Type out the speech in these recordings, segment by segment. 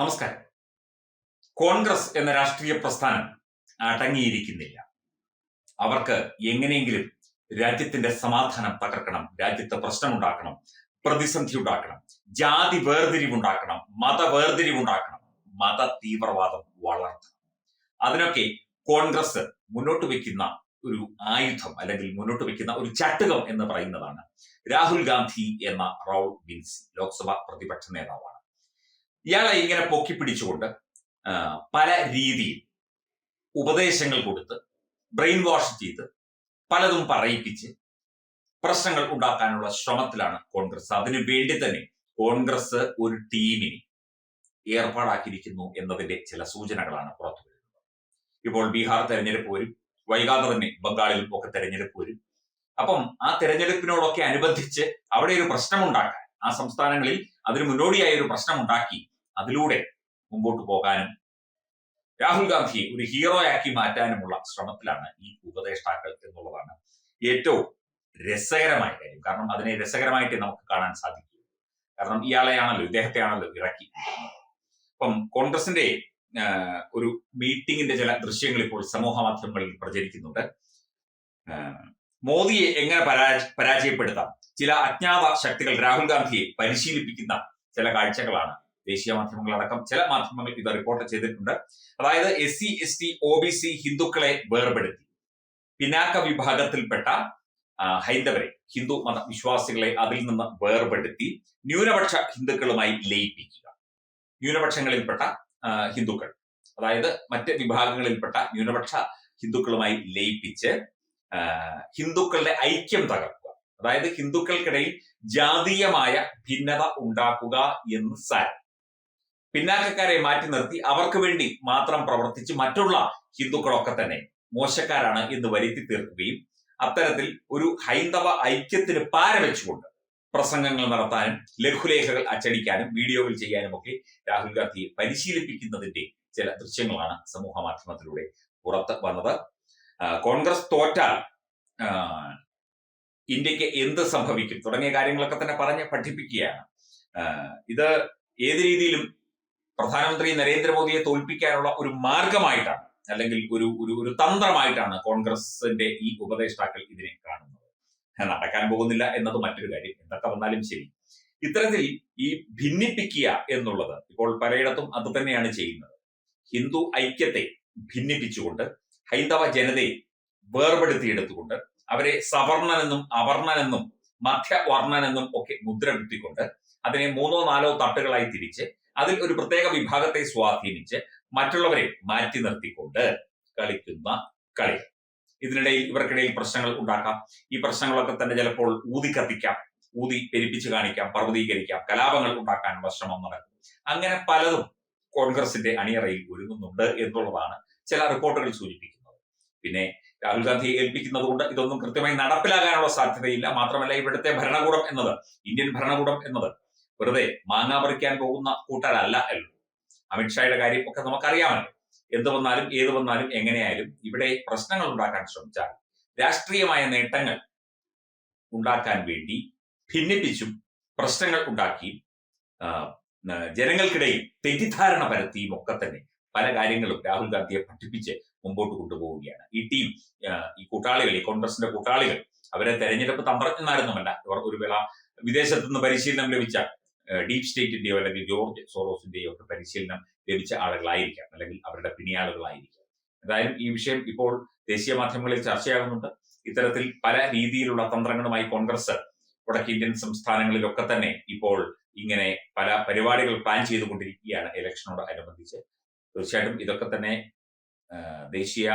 നമസ്കാരം. കോൺഗ്രസ് എന്ന രാഷ്ട്രീയ പ്രസ്ഥാനം അടങ്ങിയിരിക്കുന്നില്ല. അവർക്ക് എങ്ങനെയെങ്കിലും രാജ്യത്തിന്റെ സമാധാനം തകർക്കണം രാജ്യത്ത് പ്രശ്നമുണ്ടാക്കണം പ്രതിസന്ധി ഉണ്ടാക്കണം ജാതി വേർതിരിവുണ്ടാക്കണം മത വേർതിരിവുണ്ടാക്കണം മത തീവ്രവാദം വളർത്തണം. അതിനൊക്കെ കോൺഗ്രസ് മുന്നോട്ട് വെക്കുന്ന ഒരു ആയുധം അല്ലെങ്കിൽ മുന്നോട്ട് വെക്കുന്ന ഒരു ചട്ടുകം എന്ന് പറയുന്നതാണ് രാഹുൽ ഗാന്ധി എന്ന റൗൾ വിൻസി ലോക്സഭാ പ്രതിപക്ഷ നേതാവാണ്. ഇയാളെ ഇങ്ങനെ പൊക്കി പിടിച്ചുകൊണ്ട് പല രീതിയിൽ ഉപദേശങ്ങൾ കൊടുത്ത് ബ്രെയിൻ വാഷ് ചെയ്ത് പലതും പറയിപ്പിച്ച് പ്രശ്നങ്ങൾ ഉണ്ടാക്കാനുള്ള ശ്രമത്തിലാണ് കോൺഗ്രസ്. അതിനു വേണ്ടി തന്നെ കോൺഗ്രസ് ഒരു ടീമിനെ ഏർപ്പാടാക്കിയിരിക്കുന്നു എന്നതിന്റെ ചില സൂചനകളാണ് പുറത്തു വരുന്നത്. ഇപ്പോൾ ബീഹാർ തെരഞ്ഞെടുപ്പ് വരും വൈകാതെ തന്നെ ബംഗാളിലും ഒക്കെ തെരഞ്ഞെടുപ്പ് വരും. അപ്പം ആ തെരഞ്ഞെടുപ്പിനോടൊക്കെ അനുബന്ധിച്ച് അവിടെ ഒരു പ്രശ്നമുണ്ടാക്കാൻ ആ സംസ്ഥാനങ്ങളിൽ അതിന് മുന്നോടിയായ ഒരു പ്രശ്നമുണ്ടാക്കി. അതിലൂടെ മുമ്പോട്ട് പോകാനും രാഹുൽ ഗാന്ധിയെ ഒരു ഹീറോയാക്കി മാറ്റാനുമുള്ള ശ്രമത്തിലാണ് ഈ ഉപദേഷ്ടാക്കൾ എന്നുള്ളതാണ് ഏറ്റവും രസകരമായ കാര്യം. കാരണം അതിനെ രസകരമായിട്ട് നമുക്ക് കാണാൻ സാധിക്കും. കാരണം ഇയാളെയാണല്ലോ ഇദ്ദേഹത്തെയാണല്ലോ ഇറക്കി. അപ്പം കോൺഗ്രസിന്റെ ഒരു മീറ്റിംഗിന്റെ ചില ദൃശ്യങ്ങൾ ഇപ്പോൾ സമൂഹ മാധ്യമങ്ങളിൽ പ്രചരിക്കുന്നുണ്ട്. മോദിയെ എങ്ങനെ പരാജ പരാജയപ്പെടുത്താം? ചില അജ്ഞാത ശക്തികൾ രാഹുൽ ഗാന്ധിയെ പരിശീലിപ്പിക്കുന്ന ചില കാഴ്ചകളാണ് ദേശീയ മാധ്യമങ്ങളടക്കം ചില മാധ്യമങ്ങൾ ഇത് റിപ്പോർട്ട് ചെയ്തിട്ടുണ്ട്. അതായത് S C S T O B C ഹിന്ദുക്കളെ വേർപെടുത്തി. പിന്നാക്ക വിഭാഗത്തിൽപ്പെട്ട ഹൈന്ദവരെ ഹിന്ദു മതവിശ്വാസികളെ അതിൽ നിന്ന് വേർപെടുത്തി ന്യൂനപക്ഷ ഹിന്ദുക്കളുമായി ലയിപ്പിക്കുക. ന്യൂനപക്ഷങ്ങളിൽപ്പെട്ട ഹിന്ദുക്കൾ. അതായത് മറ്റ് വിഭാഗങ്ങളിൽപ്പെട്ട ന്യൂനപക്ഷ ഹിന്ദുക്കളുമായി ലയിപ്പിച്ച് ഹിന്ദുക്കളുടെ ഐക്യം തകർക്കുക. അതായത് ഹിന്ദുക്കൾക്കിടയിൽ ജാതീയമായ ഭിന്നത ഉണ്ടാക്കുക എന്ന് സാരം. പിന്നാക്കക്കാരെ മാറ്റി നിർത്തി അവർക്ക് വേണ്ടി മാത്രം പ്രവർത്തിച്ച് മറ്റുള്ള ഹിന്ദുക്കളൊക്കെ തന്നെ മോശക്കാരാണ് എന്ന് വരുത്തി തീർക്കുകയും അത്തരത്തിൽ ഒരു ഹൈന്ദവ ഐക്യത്തിന് പാരവെച്ചുകൊണ്ട് പ്രസംഗങ്ങൾ നടത്താനും ലഘുലേഖകൾ അച്ചടിക്കാനും വീഡിയോകൾ ചെയ്യാനും ഒക്കെ രാഹുൽ ഗാന്ധിയെ പരിശീലിപ്പിക്കുന്നതിന്റെ ചില ദൃശ്യങ്ങളാണ് സമൂഹ മാധ്യമത്തിലൂടെ പുറത്ത് വന്നത്. കോൺഗ്രസ് തോറ്റാൽ ഇന്ത്യയ്ക്ക് എന്ത് സംഭവിക്കും? തുടങ്ങിയ കാര്യങ്ങളൊക്കെ തന്നെ പറഞ്ഞ് പഠിപ്പിക്കുകയാണ്. ഇത് ഏത് രീതിയിലും പ്രധാനമന്ത്രി നരേന്ദ്രമോദിയെ തോൽപ്പിക്കാനുള്ള ഒരു മാർഗമായിട്ടാണ് അല്ലെങ്കിൽ ഒരു ഒരു ഒരു തന്ത്രമായിട്ടാണ് കോൺഗ്രസിന്റെ ഈ ഉപദേഷ്ടാക്കൾ ഇതിനെ കാണുന്നത്. നടക്കാൻ പോകുന്നില്ല എന്നത് മറ്റൊരു കാര്യം. എന്തൊക്കെ വന്നാലും ശരി. ഇത്തരത്തിൽ ഈ ഭിന്നിപ്പിക്കുക എന്നുള്ളത് ഇപ്പോൾ പലയിടത്തും അത് തന്നെയാണ് ചെയ്യുന്നത്. ഹിന്ദു ഐക്യത്തെ ഭിന്നിപ്പിച്ചുകൊണ്ട് ഹൈന്ദവ ജനതയെ വേർപെടുത്തിയെടുത്തുകൊണ്ട് അവരെ സവർണനെന്നും അവർണനെന്നും മധ്യവർണനെന്നും ഒക്കെ മുദ്ര കുത്തിക്കൊണ്ട് അതിനെ മൂന്നോ നാലോ തട്ടുകളായി തിരിച്ച് അതിൽ ഒരു പ്രത്യേക വിഭാഗത്തെ സ്വാധീനിച്ച് മറ്റുള്ളവരെ മാറ്റി നിർത്തിക്കൊണ്ട് കളിക്കുന്ന കളി. ഇതിനിടയിൽ ഇവർക്കിടയിൽ പ്രശ്നങ്ങൾ ഉണ്ടാക്കാം. ഈ പ്രശ്നങ്ങളൊക്കെ തന്നെ ചിലപ്പോൾ ഊതി കത്തിക്കാം ഊതി പെരുപ്പിച്ച് കാണിക്കാം പർവതീകരിക്കാം കലാപങ്ങൾ ഉണ്ടാക്കാനുള്ള ശ്രമം നടക്കും. അങ്ങനെ പലതും കോൺഗ്രസിന്റെ അണിയറയിൽ ഒരുങ്ങുന്നുണ്ട് എന്നുള്ളതാണ് ചില റിപ്പോർട്ടുകൾ സൂചിപ്പിക്കുന്നത്. പിന്നെ രാഹുൽ ഗാന്ധിയെ ഏൽപ്പിക്കുന്നത് കൊണ്ട് ഇതൊന്നും കൃത്യമായി നടപ്പിലാകാനുള്ള സാധ്യതയില്ല. മാത്രമല്ല ഇവിടുത്തെ ഭരണകൂടം എന്നത് ഇന്ത്യൻ ഭരണകൂടം എന്നത് വെറുതെ മാങ്ങ പറിക്കാൻ പോകുന്ന കൂട്ടരല്ല അല്ലോ അമിത്ഷായുടെ കാര്യം ഒക്കെ നമുക്കറിയാമല്ലോ. എന്ത് വന്നാലും ഏത് വന്നാലും എങ്ങനെയായാലും ഇവിടെ പ്രശ്നങ്ങൾ ഉണ്ടാക്കാൻ ശ്രമിച്ചാൽ രാഷ്ട്രീയമായ നേട്ടങ്ങൾ ഉണ്ടാക്കാൻ വേണ്ടി ഭിന്നിപ്പിച്ചും പ്രശ്നങ്ങൾ ഉണ്ടാക്കിയും ജനങ്ങൾക്കിടയിൽ തെറ്റിദ്ധാരണ പരത്തിയും ഒക്കെ തന്നെ പല കാര്യങ്ങളും രാഹുൽ ഗാന്ധിയെ പഠിപ്പിച്ച് മുമ്പോട്ട് കൊണ്ടുപോവുകയാണ്. ഈ ടീം ഈ കൂട്ടാളികൾ ഈ കോൺഗ്രസിന്റെ കൂട്ടാളികൾ അവരെ തെരഞ്ഞെടുപ്പ് തന്ത്രജ്ഞന്മാരൊന്നുമല്ല. ഇവർ ഒരു വേള വിദേശത്തു നിന്ന് പരിശീലനം ലഭിച്ച ഡീപ് സ്റ്റേറ്റിന്റെയോ അല്ലെങ്കിൽ ജോർജ് സോറോസിന്റെയോ ഒക്കെ പരിശീലനം ലഭിച്ച ആളുകളായിരിക്കാം. അല്ലെങ്കിൽ അവരുടെ പിണിയാളുകളായിരിക്കാം. എന്തായാലും ഈ വിഷയം ഇപ്പോൾ ദേശീയ മാധ്യമങ്ങളിൽ ചർച്ചയാകുന്നുണ്ട്. ഇത്തരത്തിൽ പല രീതിയിലുള്ള തന്ത്രങ്ങളുമായി കോൺഗ്രസ് വടക്കേ ഇന്ത്യൻ സംസ്ഥാനങ്ങളിലൊക്കെ തന്നെ ഇപ്പോൾ ഇങ്ങനെ പല പരിപാടികൾ പ്ലാൻ ചെയ്തുകൊണ്ടിരിക്കുകയാണ്. ഇലക്ഷനോട് അനുബന്ധിച്ച് തീർച്ചയായിട്ടും ഇതൊക്കെ തന്നെ ദേശീയ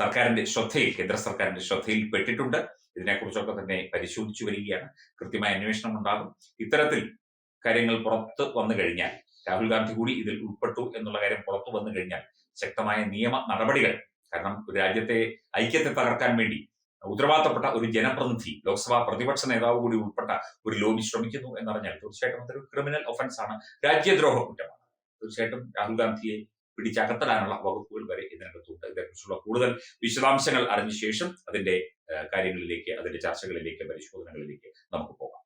സർക്കാരിന്റെ ശ്രദ്ധയിൽ കേന്ദ്ര സർക്കാരിന്റെ ശ്രദ്ധയിൽ പെട്ടിട്ടുണ്ട്. ഇതിനെക്കുറിച്ചൊക്കെ തന്നെ പരിശോധിച്ചു വരികയാണ്. കൃത്യമായ അന്വേഷണം ഉണ്ടാകും. ഇത്തരത്തിൽ കാര്യങ്ങൾ പുറത്ത് വന്നു കഴിഞ്ഞാൽ രാഹുൽ ഗാന്ധി കൂടി ഇതിൽ ഉൾപ്പെട്ടു എന്നുള്ള കാര്യം പുറത്തു വന്നു കഴിഞ്ഞാൽ ശക്തമായ നിയമ നടപടികൾ കാരണം ഒരു രാജ്യത്തെ ഐക്യത്തെ തകർക്കാൻ വേണ്ടി ഉത്തരവാദിത്തപ്പെട്ട ഒരു ജനപ്രതിനിധി ലോക്സഭാ പ്രതിപക്ഷ നേതാവ് കൂടി ഉൾപ്പെട്ട ഒരു ലോബി ശ്രമിക്കുന്നു എന്നറിഞ്ഞാൽ തീർച്ചയായിട്ടും അതൊരു ക്രിമിനൽ ഒഫൻസ് ആണ് രാജ്യദ്രോഹ കുറ്റമാണ്. തീർച്ചയായിട്ടും രാഹുൽ ഗാന്ധിയെ പിടിച്ചകത്തലാനുള്ള വകുപ്പുകൾ വരെ ഇതിനകത്തുണ്ട് ഇതേക്കുറിച്ചുള്ള കൂടുതൽ വിശദാംശങ്ങൾ അറിഞ്ഞ ശേഷം അതിന്റെ കാര്യങ്ങളിലേക്ക് അതിന്റെ ചർച്ചകളിലേക്ക് പരിശോധനകളിലേക്ക് നമുക്ക് പോകാം.